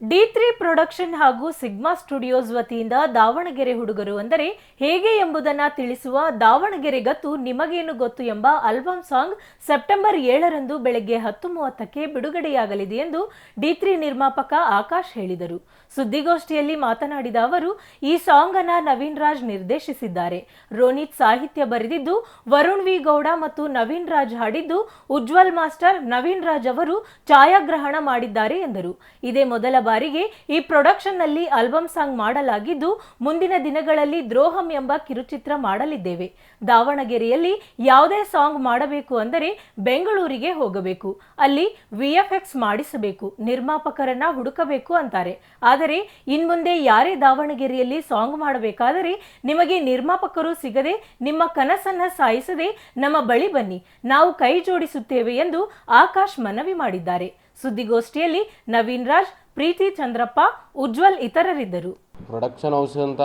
D three production ಹಾಗೂ sigma studios ವತಿಯಿಂದ ದಾವಣಗೆರೆ ಹುಡುಗರು ಅಂದರೆ ಹೇಗೆ ಎಂಬುದನ್ನ ತಿಳಿಸುವ ದಾವಣಗೆರೆ ಗತ್ತು ನಿಮಗೇನು ಗೊತ್ತು ಎಂಬ ಆಲ್ಬಮ್ ಸಾಂಗ್ ಸೆಪ್ಟೆಂಬರ್ ಏಳರಂದು ಬೆಳಗ್ಗೆ ಹತ್ತು ಮೂವತ್ತಕ್ಕೆ ಬಿಡುಗಡೆಯಾಗಲಿದೆ ಎಂದು ಡಿ ತ್ರೀ ನಿರ್ಮಾಪಕ ಆಕಾಶ್ ಹೇಳಿದರು. ಸುದ್ದಿಗೋಷ್ಠಿಯಲ್ಲಿ ಮಾತನಾಡಿದ ಅವರು, ಈ ಸಾಂಗ್ ಅನ್ನ ನವೀನ್ ರಾಜ್ ನಿರ್ದೇಶಿಸಿದ್ದಾರೆ. ರೋನಿತ್ ಸಾಹಿತ್ಯ ಬರೆದಿದ್ದು, ವರುಣ್ ವಿ ಗೌಡ ಮತ್ತು ನವೀನ್ ರಾಜ್ ಹಾಡಿದ್ದು, ಉಜ್ವಲ್ ಮಾಸ್ಟರ್ ನವೀನ್ ರಾಜ್ ಅವರು ಛಾಯಾಗ್ರಹಣ ಮಾಡಿದ್ದಾರೆ ಎಂದರು. ಇದೇ ಮೊದಲ ಬಾರಿಗೆ ಈ ಪ್ರೊಡಕ್ಷನ್ನಲ್ಲಿ ಆಲ್ಬಮ್ ಸಾಂಗ್ ಮಾಡಲಾಗಿದ್ದು, ಮುಂದಿನ ದಿನಗಳಲ್ಲಿ ದ್ರೋಹಂ ಎಂಬ ಕಿರುಚಿತ್ರ ಮಾಡಲಿದ್ದೇವೆ. ದಾವಣಗೆರೆಯಲ್ಲಿ ಯಾವುದೇ ಸಾಂಗ್ ಮಾಡಬೇಕು ಅಂದರೆ ಬೆಂಗಳೂರಿಗೆ ಹೋಗಬೇಕು. ಅಲ್ಲಿ ವಿಎಫ್ಎಕ್ಸ್ ಮಾಡಿಸಬೇಕು, ನಿರ್ಮಾಪಕರನ್ನ ಹುಡುಕಬೇಕು ಅಂತಾರೆ. ಆದರೆ, ಇನ್ಮುಂದೆ ಯಾರೇ ದಾವಣಗೆರೆಯಲ್ಲಿ ಸಾಂಗ್ ಮಾಡಬೇಕಾದರೆ ನಿಮಗೆ ನಿರ್ಮಾಪಕರು ಸಿಗದೆ, ನಿಮ್ಮ ಕನಸನ್ನ ಸಾಯಿಸದೆ ನಮ್ಮ ಬಳಿ ಬನ್ನಿ. ನಾವು ಕೈ ಜೋಡಿಸುತ್ತೇವೆ ಎಂದು ಆಕಾಶ್ ಮನವಿ ಮಾಡಿದ್ದಾರೆ. ಸುದ್ದಿಗೋಷ್ಠಿಯಲ್ಲಿ ನವೀನ್ ರಾಜ್ ಪ್ರೀತಿ ಚಂದ್ರಪ್ಪ, ಉಜ್ವಲ್ ಇತರರಿದ್ದರು. ಪ್ರೊಡಕ್ಷನ್ ಹೌಸ್ ಅಂತ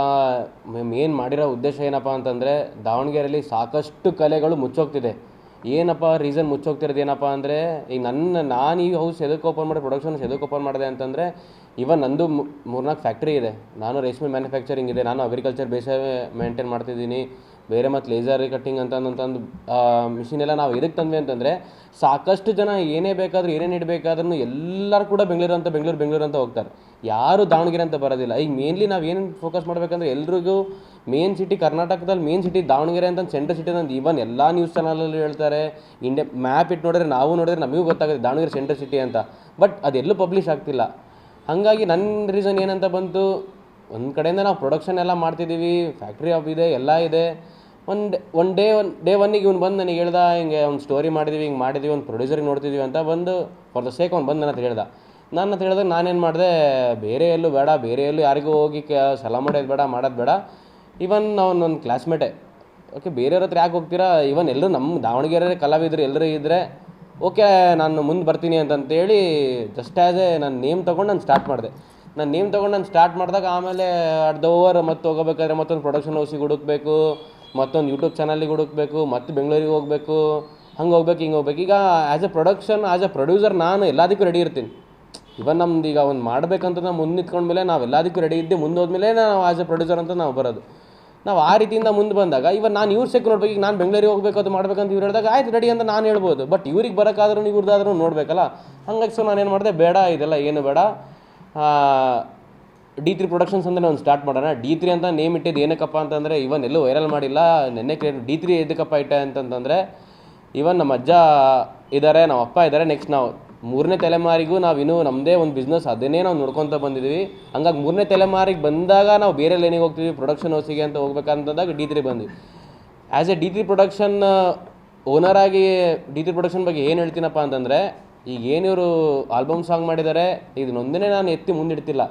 ಮೇನ್ ಮಾಡಿರೋ ಉದ್ದೇಶ ಏನಪ್ಪ ಅಂತಂದರೆ ದಾವಣಗೆರೆಯಲ್ಲಿ ಸಾಕಷ್ಟು ಕಲೆಗಳು ಮುಚ್ಚೋಗ್ತಿದೆ. ಏನಪ್ಪ ರೀಸನ್ ಮುಚ್ಚೋಗ್ತಿರೋದು ಏನಪ್ಪ ಅಂದರೆ, ಈಗ ನನ್ನ, ನಾನು ಈ ಹೌಸ್ ಎದಕ್ಕೆ ಓಪನ್ ಮಾಡಿ ಪ್ರೊಡಕ್ಷನ್ ಎದಕ್ಕೆ ಓಪನ್ ಮಾಡಿದೆ ಅಂತಂದರೆ ಇವನ್ ನಂದು ಮೂರ್ನಾಲ್ಕು ಫ್ಯಾಕ್ಟ್ರಿ ಇದೆ. ನಾನು ರೇಷ್ಮೆ ಮ್ಯಾನುಫ್ಯಾಕ್ಚರಿಂಗ್ ಇದೆ, ನಾನು ಅಗ್ರಿಕಲ್ಚರ್ ಬೇಸ ಮೇಂಟೈನ್ ಮಾಡ್ತಿದ್ದೀನಿ. ಬೇರೆ ಮತ್ತು ಲೇಸರ್ ಕಟ್ಟಿಂಗ್ ಅಂತ ಅಂತಂದು ಮಿಷಿನ್ ಎಲ್ಲ ನಾವು ಎದಕ್ಕೆ ತಂದ್ವಿ ಅಂತಂದರೆ ಸಾಕಷ್ಟು ಜನ ಏನೇ ಬೇಕಾದರೂ, ಏನೇನು ಇಡಬೇಕಾದ್ರೂ ಎಲ್ಲರೂ ಕೂಡ ಬೆಂಗಳೂರು ಅಂತ ಬೆಂಗಳೂರು ಬೆಂಗಳೂರು ಅಂತ ಹೋಗ್ತಾರೆ. ಯಾರು ದಾವಣಗೆರೆ ಅಂತ ಬರೋದಿಲ್ಲ. ಈಗ ಮೇನ್ಲಿ ನಾವು ಏನು ಫೋಕಸ್ ಮಾಡಬೇಕಂದ್ರೆ ಎಲ್ರಿಗೂ ಮೇನ್ ಸಿಟಿ ಕರ್ನಾಟಕದಲ್ಲಿ ಮೇನ್ ಸಿಟಿ ದಾವಣಗೆರೆ ಅಂತ ಸೆಂಟ್ರಲ್ ಸಿಟಿ ಅಂತ ಈವನ್ ಎಲ್ಲ ನ್ಯೂಸ್ ಚಾನಲಲ್ಲಿ ಹೇಳ್ತಾರೆ. ಇಂಡಿಯಾ ಮ್ಯಾಪ್ ಇಟ್ಟು ನೋಡಿದ್ರೆ ನಾವು ನೋಡಿದ್ರೆ ನಮಗೂ ಗೊತ್ತಾಗುತ್ತೆ ದಾವಣಗೆರೆ ಸೆಂಟ್ರಲ್ ಸಿಟಿ ಅಂತ. ಬಟ್ ಅದೆಲ್ಲೂ ಪಬ್ಲಿಷ್ ಆಗ್ತಿಲ್ಲ. ಹಾಗಾಗಿ ನನ್ನ ರೀಸನ್ ಏನಂತ ಬಂತು, ಒಂದು ಕಡೆಯಿಂದ ನಾವು ಪ್ರೊಡಕ್ಷನ್ ಎಲ್ಲ ಮಾಡ್ತಿದ್ದೀವಿ ಫ್ಯಾಕ್ಟ್ರಿ ಆಫ್ ಇದೆ, ಎಲ್ಲ ಇದೆ. ಒಂದು ಒನ್ ಡೇ ಒನ್ ಡೇ ಒನ್ನಿಗೆ ಇವ್ನು ಬಂದು ನನಗೆ ಹೇಳ್ದ, ಹಿಂಗೆ ಒಂದು ಸ್ಟೋರಿ ಮಾಡಿದ್ವಿ, ಹಿಂಗೆ ಮಾಡಿದ್ವಿ, ಒಂದು ಪ್ರೊಡ್ಯೂಸರಿಗೆ ನೋಡ್ತಿದ್ವಿ ಅಂತ ಬಂದು ಫಾರ್ ದ ಸೇಕ್ ಅವ್ನು ಬಂದು ನನ್ನ ಹತ್ರ ಹೇಳ್ದ. ನಾನು ಅಂತ ಹೇಳಿದಾಗ ನಾನೇನು ಮಾಡಿದೆ, ಬೇರೆ ಎಲ್ಲೂ ಬೇಡ, ಬೇರೆ ಎಲ್ಲೂ ಯಾರಿಗೂ ಹೋಗಿ ಕ, ಸಲ ಮಾಡೋದು ಬೇಡ ಮಾಡೋದು ಬೇಡ. ಇವನ್ ಅವ್ನು ನನ್ನ ಕ್ಲಾಸ್ಮೇಟೇ ಓಕೆ ಬೇರೆಯವ್ರ ಹತ್ರ ಯಾಕೆ ಹೋಗ್ತೀರಾ? ಇವನ್ ಎಲ್ಲರೂ ನಮ್ಮ ದಾವಣಗೆರೆ ಕಲಾವಿದರು ಎಲ್ಲರೂ ಇದ್ದರೆ ಓಕೆ, ನಾನು ಮುಂದೆ ಬರ್ತೀನಿ ಅಂತಂತೇಳಿ ಜಸ್ಟ್ ಆ್ಯಸ್ ಎ, ನಾನು ನೇಮ್ ತೊಗೊಂಡು ನಾನು ಸ್ಟಾರ್ಟ್ ಮಾಡಿದೆ. ನಾನು ನೇಮ್ ತೊಗೊಂಡು ನಾನು ಸ್ಟಾರ್ಟ್ ಮಾಡಿದಾಗ ಆಮೇಲೆ ಅರ್ಧ ಓವರ್ ಮತ್ತೆ ಹೋಗಬೇಕಾದ್ರೆ ಮತ್ತೊಂದು ಪ್ರೊಡಕ್ಷನ್ ಹೌಸಿಗೆ ಹುಡುಕ್ಬೇಕು. ಮತ್ತೊಂದು ಯೂಟ್ಯೂಬ್ ಚಾನಲಿಗೆ ಹುಡುಕ್ಬೇಕು, ಮತ್ತೆ ಬೆಂಗಳೂರಿಗೆ ಹೋಗಬೇಕು, ಹಂಗೆ ಹೋಗ್ಬೇಕು, ಹಿಂಗೆ ಹೋಗ್ಬೇಕು. ಈಗ as a production as a producer ನಾನು ಎಲ್ಲದಕ್ಕೂ ರೆಡಿ ಇರ್ತೀನಿ. ಇವನ್ ನಮ್ದು ಈಗ ಒಂದು ಮಾಡಬೇಕಂತ ನಾವು ಮುಂದೆ ನಿಂತ್ಕೊಂಡ್ಮೇಲೆ ನಾವು ಎಲ್ಲದಕ್ಕೂ ರೆಡಿ ಇದ್ದೆ, ಮುಂದೆ ಹೋದ್ಮೇಲೆ ನಾವು ಆ್ಯಸ್ ಎ ಪ್ರೊಡ್ಯೂಸರ್ ಅಂತ ನಾವು ಬರೋದು. ನಾವು ಆ ರೀತಿಯಿಂದ ಮುಂದೆ ಬಂದಾಗ ಇವನ್ ನಾನು ಇವ್ರ ಸೆಕ್ ನೋಡ್ಬೇಕು, ಈಗ ನಾನು ಬೆಂಗಳೂರಿಗೆ ಹೋಗ್ಬೇಕು ಅದು ಮಾಡ್ಬೇಕಂತ ಇವ್ರು ಹೇಳಿದಾಗ, ಆಯ್ತು ರೆಡಿ ಅಂತ ನಾನು ಹೇಳ್ಬೋದು. ಬಟ್ ಇವ್ರಿಗೆ ಬರೋಕ್ಕಾದ್ರೂ ಇವ್ರದ್ದಾದ್ರೂ ನೋಡಬೇಕಲ್ಲ? ಹಂಗಾಗಿ ಸೊ ಏನು ಮಾಡಿದೆ, ಬೇಡ, ಇದೆಲ್ಲ ಏನು ಬೇಡ. ಡಿ ತ್ರೀ ಪ್ರೊಡಕ್ಷನ್ಸ್ ಅಂದರೆ ಒಂದು ಸ್ಟಾರ್ಟ್ ಮಾಡೋಣ. ಡಿ ತ್ರೀ ಅಂತ ನೇಮ್ ಇಟ್ಟಿದ್ದು ಏನಕ್ಕಪ್ಪ ಅಂತಂದರೆ, ಇವನ್ ಎಲ್ಲೂ ವೈರಲ್ ಮಾಡಿಲ್ಲ. ನೆನ್ನೆ ಕ್ರಿಯೇಟ್ ಡಿ ತ್ರೀ ಎದಕ್ಕಪ್ಪ ಇಟ್ಟೆ ಅಂತಂತಂದರೆ, ಇವನ್ ನಮ್ಮ ಅಜ್ಜ ಇದ್ದಾರೆ ನಮ್ಮ ಅಪ್ಪ ಇದ್ದಾರೆ ನೆಕ್ಸ್ಟ್ ನಾವು ಮೂರನೇ ತಲೆಮಾರಿಗೂ ನಾವು ಇನ್ನೂ ನಮ್ಮದೇ ಒಂದು ಬಿಸ್ನೆಸ್ ಅದನ್ನೇ ನಾವು ನೋಡ್ಕೊತ ಬಂದಿದ್ದೀವಿ ಹಂಗಾಗಿ ಮೂರನೇ ತಲೆಮಾರಿಗೆ ಬಂದಾಗ ನಾವು ಬೇರೆ ಲೈನಿಗೆ ಹೋಗ್ತೀವಿ ಪ್ರೊಡಕ್ಷನ್ ಹೌಸಿಗೆ ಅಂತ ಹೋಗ್ಬೇಕಂತಂದಾಗ ಡಿ ತ್ರೀ ಬಂದ್ವಿ. As a D three production ಓನರಾಗಿ D three production ಬಗ್ಗೆ ಏನು ಹೇಳ್ತೀನಪ್ಪ ಅಂತಂದರೆ, ಈಗ ಏನು ಇವರು ಆಲ್ಬಮ್ ಸಾಂಗ್ ಮಾಡಿದ್ದಾರೆ ಇದನ್ನೊಂದನ್ನೇ ನಾನು ಎತ್ತಿ ಮುಂದಿಡ್ತಿಲ್ಲ.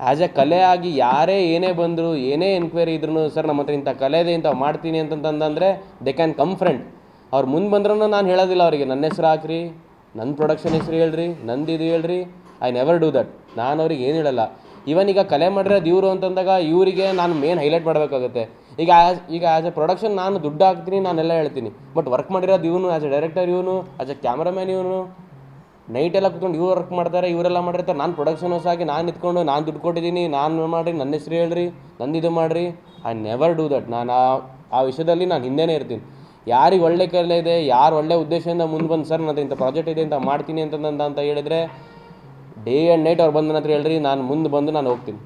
ಆ್ಯಸ್ ಎ ಕಲೆ ಆಗಿ ಯಾರೇ ಏನೇ ಬಂದರು, ಏನೇ ಎನ್ಕ್ವೈರಿ ಇದ್ರೂ ಸರ್ ನಮ್ಮ ಹತ್ರ ಇಂಥ ಕಲೆ ಇದೆ ಇಂಥ ಮಾಡ್ತೀನಿ ಅಂತಂತಂದರೆ ದೆ ಕ್ಯಾನ್ ಕಮ್ ಫ್ರೆಂಡ್ ಅವ್ರು ಮುಂದೆ ಬಂದ್ರೂ ನಾನು ಹೇಳೋದಿಲ್ಲ ಅವರಿಗೆ, ನನ್ನ ಹೆಸ್ರು ಹಾಕ್ರಿ ನನ್ನ ಪ್ರೊಡಕ್ಷನ್ ಹೆಸ್ರು ಹೇಳ್ರಿ, ನಂದು ಇದು ಹೇಳ್ರಿ ಐ ನೆವರ್ ಡೂ ದಟ್ ನಾನು ಅವ್ರಿಗೆ ಏನು ಹೇಳಲ್ಲ. ಇವನ್ ಈಗ ಕಲೆ ಮಾಡಿರೋದು ಇವರು ಅಂತಂದಾಗ ಇವರಿಗೆ ನಾನು ಮೇನ್ ಹೈಲೈಟ್ ಮಾಡಬೇಕಾಗುತ್ತೆ. ಈಗ ಆ್ಯಸ್ ಈಗ ಆ್ಯಸ್ ಎ ಪ್ರೊಡಕ್ಷನ್ ನಾನು ದುಡ್ಡು ಹಾಕ್ತೀನಿ, ನಾನೆಲ್ಲ ಹೇಳ್ತೀನಿ. ಬಟ್ ವರ್ಕ್ ಮಾಡಿರೋದು ಇವನು ಆ್ಯಸ್ ಎ ಡೈರೆಕ್ಟರ್ ಇವನು ಆ್ಯಸ್ ಎ ಕ್ಯಾಮ್ರಾಮ್ಯಾನ್ ಇವನು ನೈಟ್ ಎಲ್ಲ ಕುತ್ಕೊಂಡು ಇವ್ರು ವರ್ಕ್ ಮಾಡ್ತಾರೆ, ಇವರೆಲ್ಲ ಮಾಡಿರ್ತಾರೆ. ನಾನು ಪ್ರೊಡಕ್ಷನ್ ಹೊಸ ಆಗಿ ನಾನು ನಿಂತ್ಕೊಂಡು, ನಾನು ದುಡ್ಡು ಕೊಟ್ಟಿದ್ದೀನಿ, ನಾನು ಮಾಡಿ ನನ್ನ ಹೆಸ್ರು ಹೇಳ್ರಿ, ನಂದು ಇದು ಮಾಡಿರಿ. ಐ ನೆವರ್ ಡೂ ದಟ್ ನಾನು ಆ ಆ ವಿಷಯದಲ್ಲಿ ನಾನು ಹಿಂದೆನೇ ಇರ್ತೀನಿ. ಯಾರಿಗೆ ಒಳ್ಳೆ ಕಲೆ ಇದೆ, ಯಾರು ಒಳ್ಳೆ ಉದ್ದೇಶದಿಂದ ಮುಂದೆ ಬಂದು, ಸರ್ ನನ್ನ ಇಂಥ ಪ್ರಾಜೆಕ್ಟ್ ಇದೆ ಅಂತ ಮಾಡ್ತೀನಿ ಅಂತಂದಂತ ಹೇಳಿದ್ರೆ ಡೇ ಆ್ಯಂಡ್ ನೈಟ್ ಅವ್ರು ಬಂದು ನನ್ನ ಹತ್ರ ಹೇಳ್ರಿ, ನಾನು ಮುಂದೆ ಬಂದು ನಾನು ಹೋಗ್ತೀನಿ.